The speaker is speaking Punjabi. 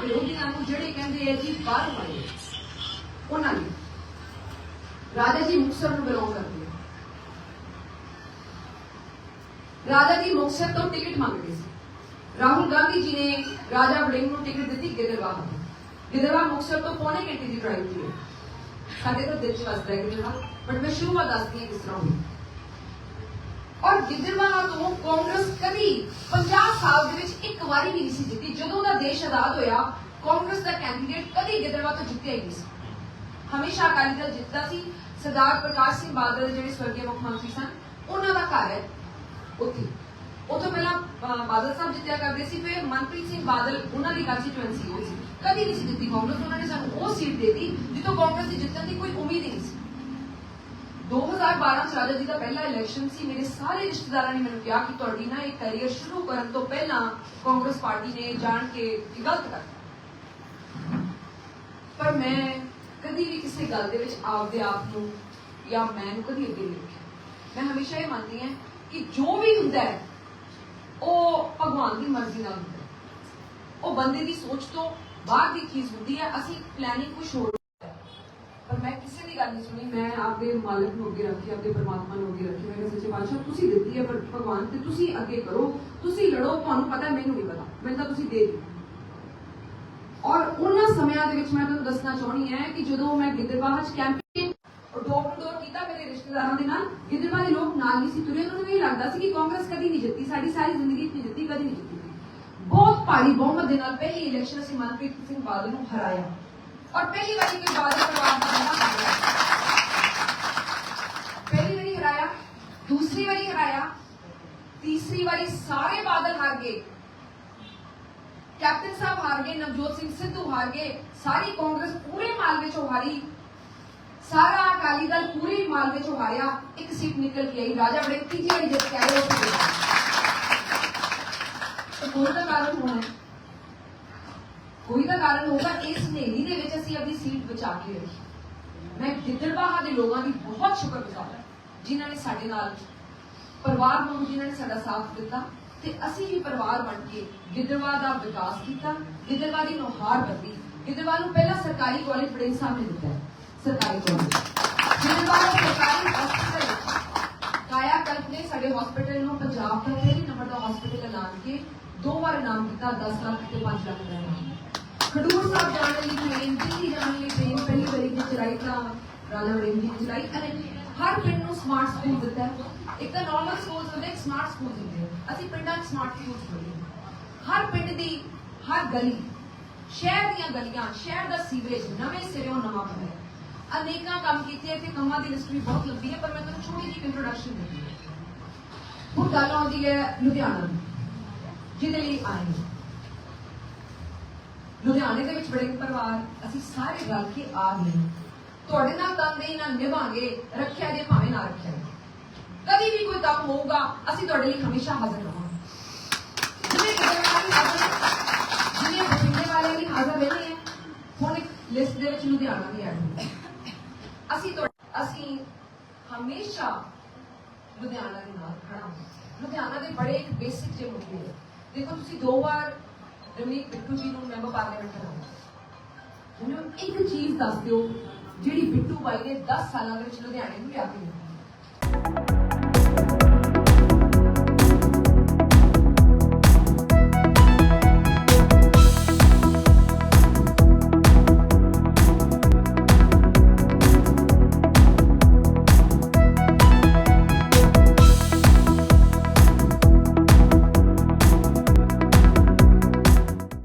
ਵਿਰੋਧੀਆਂ ਨੂੰ ਜਿਹੜੇ ਕਹਿੰਦੇ ਆ ਜੀ ਬਾਹਰੋਂ ਆਏ ਉਹਨਾਂ ਨੇ ਰਾਜਾ ਜੀ ਮੁਕਤਸਰ ਨੂੰ ਬਿਲੋਂਗ ਕਰਦੇ ਆ ਰਾਜਾ ਜੀ ਮੁਕਤਸਰ ਤੋਂ ਟਿਕਟ ਮੰਗਦੇ ਸੀ ਰਾਹੁਲ ਗਾਂਧੀ ਜੀ ਨੇ ਰਾਜਾ ਵੜਿੰਗ ਨੂੰ ਟਿਕਟ ਦਿੱਤੀ ਗਿੱਦੜਬਾਹਾ ਤੋਂ ਗਿੱਦੜਬਾਹਾ ਮੁਕਤਸਰ ਤੋਂ ਪੌਣੇ ਘੰਟੇ ਦੀ ਡਰਾਈਵ ਤੇ ਹੈ ਸਾਡੇ ਤਾਂ ਦਿਲ ਚ ਵਸਦਾ ਹੈ ਗਿੱਦੜਬਾਹਾ ਬਟ ਮੈਂ ਸ਼ੁਰੂਆਤ ਦੱਸਦੀ ਹਾਂ ਕਿਸ ਤਰ੍ਹਾਂ ਹੋਈ ਔਰ ਤੋਂ ਕਾਂਗਰਸ ਕਦੀ 50 ਸਾਲ ਦੇ ਵਿੱਚ ਇੱਕ ਵਾਰੀ ਵੀ ਨਹੀਂ ਸੀ ਜਿੱਤੀ। ਜਦੋਂ ਦਾ ਦੇਸ਼ ਆਜ਼ਾਦ ਹੋਇਆ, ਕਾਂਗਰਸ ਦਾ ਕੈਂਡੀਡੇਟ ਕਦੀ ਗਿੱਦੜਬਾਹਾ ਤੋਂ ਜਿੱਤਿਆ ਹੀ ਨਹੀਂ ਸੀ। ਹਮੇਸ਼ਾ ਅਕਾਲੀ ਦਲ ਜਿੱਤਦਾ ਸੀ। ਸਰਦਾਰ ਪ੍ਰਕਾਸ਼ ਸਿੰਘ ਬਾਦਲ ਜਿਹੜੇ ਸਵਰਗੀ ਮੁੱਖ ਮੰਤਰੀ ਸਨ, ਉਹਨਾਂ ਦਾ ਘਰ ਹੈ ਉੱਥੇ। ਉਹ ਪਹਿਲਾਂ ਬਾਦਲ ਸਾਹਿਬ ਜਿੱਤਿਆ ਕਰਦੇ ਸੀ, ਫਿਰ ਮਨਪ੍ਰੀਤ ਸਿੰਘ ਬਾਦਲ, ਉਹਨਾਂ ਦੀ ਕੰਸਟੀਚੁਐਂਸੀ ਹੋਈ ਸੀ। ਕਦੀ ਨਹੀਂ ਸੀ ਜਿੱਤੀ ਕਾਂਗਰਸ, ਉਹਨਾਂ ਨੇ ਸਾਨੂੰ ਉਹ ਸੀਟ ਦੇ ਦਿੱਤੀ, ਜਿੱਥੋਂ ਕਾਂਗਰਸ ਦੀ ਜਿੱਤਣ ਦੀ ਕੋਈ ਉਮੀਦ ਹੀ ਨਹੀਂ ਸੀ। 2012 ਚ ਰਾਜਾ ਜੀ ਦਾ ਪਹਿਲਾ ਇਲੈਕਸ਼ਨ ਸੀ, ਮੇਰੇ ਸਾਰੇ ਰਿਸ਼ਤੇਦਾਰਾਂ ਨੇ ਮੈਨੂੰ ਕਿਹਾ ਕਿ ਤੁਹਾਡੀ ਨਾ ਇਹ ਕੈਰੀਅਰ ਸ਼ੁਰੂ ਕਰਨ ਤੋਂ ਪਹਿਲਾਂ ਕਾਂਗਰਸ ਪਾਰਟੀ ਨੇ ਜਾਣ ਕੇ ਗਲਤ ਕਰਤਾ ਪਰ ਮੈਂ ਕਦੀ ਵੀ ਕਿਸੇ ਗੱਲ ਦੇ ਵਿੱਚ ਆਪਦੇ ਆਪ ਨੂੰ ਜਾਂ ਮੈਂ ਨੂੰ ਕਦੀ ਅੱਗੇ ਨਹੀਂ ਰੱਖਿਆ ਮੈਂ ਹਮੇਸ਼ਾ ਇਹ ਮੰਨਦੀ ਹਾਂ ਕਿ ਜੋ ਵੀ ਹੁੰਦਾ ਹੈ, ਉਹ ਭਗਵਾਨ ਦੀ ਮਰਜ਼ੀ ਨਾਲ ਹੁੰਦਾ ਹੈ ਉਹ ਬੰਦੇ ਦੀ ਸੋਚ ਤੋਂ ਬਾਹਰ ਦੀ ਚੀਜ਼ ਹੁੰਦੀ ਹੈ, ਅਸੀਂ ਪਲੈਨਿੰਗ ਕੁਝ ਹੋਰ ਹੈ। ਮੈਂ ਕਿਸੇ ਦੀ ਗੱਲ ਨਹੀਂ ਸੁਣੀ, ਮੈਂ ਆਪਦੇ ਮਾਲਕ ਨੂੰ ਅੱਗੇ ਰੱਖਿਆ ਆਪਦੇ ਪਰਮਾਤਮਾ ਨੂੰ ਅੱਗੇ ਰੱਖਿਆ ਮੈਂ ਸੱਚੇ ਬਾਦਸ਼ਾਹ ਤੁਸੀਂ ਦਿੱਤੀ ਹੈ, ਪਰ ਭਗਵਾਨ ਤੇ ਤੁਸੀਂ ਅੱਗੇ ਕਰੋ। ਤੁਸੀਂ ਲੜੋ, ਤੁਹਾਨੂੰ ਪਤਾ ਮੈਨੂੰ ਨਹੀਂ ਪਤਾ। ਮੈਨੂੰ ਤਾਂ ਤੁਸੀਂ ਦੇ ਦਿਓ। ਔਰ ਉਹਨਾਂ ਸਮਿਆਂ ਦੇ ਵਿੱਚ ਮੈਂ ਤੁਹਾਨੂੰ ਦੱਸਣਾ ਚਾਹਣੀ ਹੈ ਕਿ ਜਦੋਂ ਮੈਂ ਗਿੱਦੜਬਾਹਾ ਚ ਕੈਂਪੇਨ ਡੋਰ ਟੂ ਡੋਰ ਕੀਤਾ ਮੇਰੇ ਰਿਸ਼ਤੇਦਾਰਾਂ ਦੇ ਨਾਲ, ਗਿੱਦੜਬਾਹਾ ਦੇ ਲੋਕ ਨਾਲ ਨਹੀਂ ਸੀ ਤੁਰੇ। ਉਹਨਾਂ ਨੂੰ ਇਹ ਲੱਗਦਾ ਸੀ ਕਿ ਕਾਂਗਰਸ ਕਦੀ ਨਹੀਂ ਜਿੱਤੀ, ਸਾਡੀ ਸਾਰੀ ਜ਼ਿੰਦਗੀ 'ਚ ਜਿੱਤੀ, ਕਦੀ ਨਹੀਂ ਜਿੱਤੀ। ਬਹੁਤ ਭਾਰੀ ਬਹੁਮਤ ਦੇ ਨਾਲ ਪਹਿਲੀ ਇਲੈਕਸ਼ਨ ਅਸੀਂ ਮਨਪ੍ਰੀਤ ਸਿੰਘ ਬਾਦਲ ਨੂੰ ਹਰਾਇਆ। ਔਰ ਪਹਿਲੀ ਵਾਰੀ ਕੋਈ ਬਾਦਲ ਪਰਿਵਾਰ ਦਾ ਬੰਦਾ ਹਾਰਿਆ ਪਹਿਲੀ ਵਾਰੀ ਹਰਾਇਆ ਦੂਸਰੀ ਵਾਰੀ ਹਰਾਇਆ ਤੀਸਰੀ ਵਾਰੀ ਸਾਰੇ ਬਾਦਲ ਹਾਰ ਗਏ ਕੈਪਟਨ ਸਾਹਿਬ ਹਾਰ ਗਏ ਨਵਜੋਤ ਸਿੰਘ ਸਿੱਧੂ ਹਾਰ ਗਏ ਸਾਰੀ ਕਾਂਗਰਸ ਪੂਰੇ ਮਾਲਵੇ ਚੋਂ ਹਾਰੀ ਸਾਰਾ ਅਕਾਲੀ ਦਲ ਪੂਰੇ ਮਾਲਵੇ ਚੋਂ ਹਾਰਿਆ ਇੱਕ ਸੀਟ ਨਿਕਲ ਕੇ ਆਈ ਰਾਜਾ ਬੜੇ ਤੀਜੀ ਵਾਰੀ ਜਿੱਤ ਕੇ ਆਏ ਉੱਥੇ ਗਏ ਤੇ ਕੋਈ ਤਾਂ ਕਾਰਨ ਹੋਣਾ ਇਸ ਹਨੇਰੀ ਦੇ ਵਿੱਚ ਅਸੀਂ ਆਪਣੀ ਸੀਟ ਬਚਾ ਕੇ ਰੱਖੀ। ਮੈਂ ਗਿੱਦੜਬਾਹਾ ਦੇ ਲੋਕਾਂ ਦੀ ਬਹੁਤ ਸ਼ੁਕਰਗੁਜ਼ਾਰ ਹਾਂ, ਜਿਨ੍ਹਾਂ ਨੇ ਸਾਡੇ ਨਾਲ ਪਰਿਵਾਰ ਨੂੰ ਜਿਨ੍ਹਾਂ ਨੇ ਸਾਡਾ ਸਾਥ ਦਿੱਤਾ ਤੇ ਅਸੀਂ ਵੀ ਪਰਿਵਾਰ ਬਣ ਕੇ ਗਿੱਦੜਬਾਹਾ ਦਾ ਵਿਕਾਸ ਕੀਤਾ, ਗਿੱਦੜਬਾਹਾ ਦੀ ਨੁਹਾਰ ਬਦਲੀ। ਗਿੱਦੜਬਾਹਾ ਨੂੰ ਪਹਿਲਾ ਸਰਕਾਰੀ ਕਾਲਜ ਬੜੇ ਸਾਹਿਬ ਦਿੱਤਾ ਸਰਕਾਰੀ ਕਾਲਜ ਗਿੱਦੜਬਾਹਾ ਦਾ ਸਰਕਾਰੀ ਹਸਪਤਾਲ ਕਾਇਆ ਕਲਪ ਨੇ ਸਾਡੇ ਹਸਪੀਟਲ ਨੂੰ ਪੰਜਾਬ ਦਾ ਪਹਿਲੇ ਨੰਬਰ ਦਾ ਹਸਪੀਟਲ ਐਲਾਨ ਕੇ ਦੋ ਵਾਰ ਇਨਾਮ ਦਿੱਤਾ 10 ਲੱਖ ਤੇ 5 ਲੱਖ ਦਾ ਖਡੂਰ ਸਾਹਿਬ ਜਾਣ ਲਈ ਟ੍ਰੇਨ ਦਿੱਲੀ ਜਾਣ ਲਈ ਟ੍ਰੇਨ ਪਹਿਲੀ ਵਾਰੀ ਜੇ ਚਲਾਈ ਤਾਂ ਰਾਜਾ ਵੜਿੰਗ ਜੀ ਚਲਾਈ ਅਤੇ ਹਰ ਪਿੰਡ ਨੂੰ ਸਮਾਰਟ ਸਕੂਲ ਦਿੱਤਾ ਇੱਕ ਤਾਂ ਨਾਰਮਲ ਸਕੂਲ ਹੁੰਦੇ, ਇੱਕ ਸਮਾਰਟ ਸਕੂਲ ਹੁੰਦੇ ਅਸੀਂ ਪਿੰਡਾਂ 'ਚ ਸਮਾਰਟ ਸਕੂਲ ਖੋਲ੍ਹੇ ਹਰ ਪਿੰਡ ਦੀ, ਹਰ ਗਲੀ, ਸ਼ਹਿਰ ਦੀਆਂ ਗਲੀਆਂ, ਸ਼ਹਿਰ ਦਾ ਸੀਵਰੇਜ ਨਵੇਂ ਸਿਰਿਓਂ ਨਵਾਂ ਬਣਿਆ ਅਨੇਕਾਂ ਕੰਮ ਕੀਤੇ ਤੇ ਕੰਮਾਂ ਦੀ ਲਿਸਟ ਵੀ ਬਹੁਤ ਲੰਬੀ ਹੈ, ਪਰ ਮੈਂ ਤੁਹਾਨੂੰ ਛੋਟੀ ਜਿਹੀ ਇੰਟਰੋਡਕਸ਼ਨ ਦਿੰਦੀ ਹਾਂ। ਹੁਣ ਗੱਲ ਆਉਂਦੀ ਹੈ ਲੁਧਿਆਣਾ ਜਿਹਦੇ ਲਈ ਆਏ ਲੁਧਿਆਣੇ ਦੇ ਵਿੱਚ ਬੜੇ ਪਰਿਵਾਰ, ਅਸੀਂ ਸਾਰੇ ਰਲ ਕੇ ਆ ਗਏ ਤੁਹਾਡੇ ਨਾਲ ਤਨਦੇਹੀ ਨਾਲ ਨਿਭਾਂਗੇ, ਰੱਖਿਆ ਜੇ ਭਾਵੇਂ ਨਾ ਰੱਖਿਆ ਕਦੀ ਵੀ ਕੋਈ ਕੰਮ ਹੋਊਗਾ, ਅਸੀਂ ਤੁਹਾਡੇ ਲਈ ਹਮੇਸ਼ਾ ਹਾਜ਼ਰ ਰਹਾਂਗੇ। ਜਿਵੇਂ ਗਿੱਦੜਬਾਹਾ ਹਾਜ਼ਰ ਜਿਵੇਂ ਬਠਿੰਡੇ ਵਾਲੇ ਲਈ ਹਾਜ਼ਰ ਰਹੇ ਹੈ, ਹੁਣ ਇੱਕ ਲਿਸਟ ਦੇ ਵਿੱਚ ਲੁਧਿਆਣਾ ਵੀ ਐਡ ਹੋਊਗਾ ਅਸੀਂ ਅਸੀਂ ਹਮੇਸ਼ਾ ਲੁਧਿਆਣਾ ਦੇ ਨਾਲ ਖੜਾ ਹਾਂ। ਲੁਧਿਆਣਾ ਦੇ ਬੜੇ ਇੱਕ ਬੇਸਿਕ ਜਿਹੇ ਮੁੱਦੇ ਦੇਖੋ, ਤੁਸੀਂ ਦੋ ਵਾਰ ਰਮਨੀਤ ਬਿੱਟੂ ਜੀ ਨੂੰ ਮੈਂਬਰ ਪਾਰਲੀਮੈਂਟ ਬਣਾਇਆ ਮੈਨੂੰ ਇੱਕ ਚੀਜ਼ ਦੱਸ ਦਿਓ, ਜਿਹੜੀ ਬਿੱਟੂ ਬਾਈ ਨੇ 10 ਸਾਲਾਂ ਦੇ ਵਿੱਚ ਲੁਧਿਆਣੇ ਨੂੰ ਲਿਆ ਕੇ